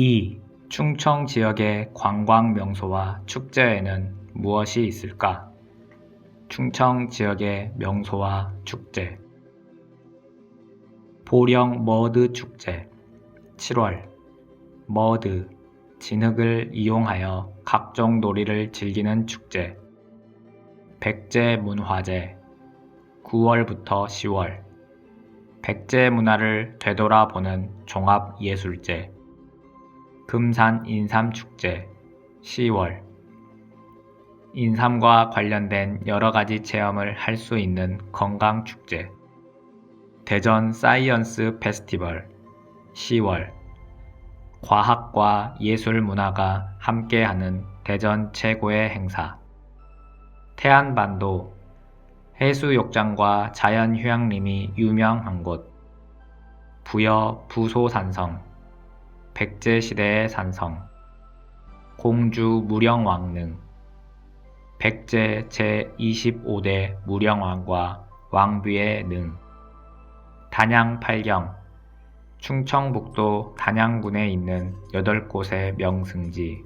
2. 충청 지역의 관광 명소와 축제에는 무엇이 있을까? 충청 지역의 명소와 축제 보령 머드 축제 7월 머드 진흙을 이용하여 각종 놀이를 즐기는 축제 백제 문화제 9월부터 10월 백제 문화를 되돌아보는 종합예술제 금산 인삼축제 10월. 인삼과 관련된 여러 가지 체험을 할 수 있는 건강축제. 대전 사이언스 페스티벌 10월. 과학과 예술 문화가 함께하는 대전 최고의 행사. 태안반도 해수욕장과 자연휴양림이 유명한 곳. 부여 부소산성 백제시대의 산성 공주 무령왕릉 백제 제25대 무령왕과 왕비의 능 단양 팔경 충청북도 단양군에 있는 8곳의 명승지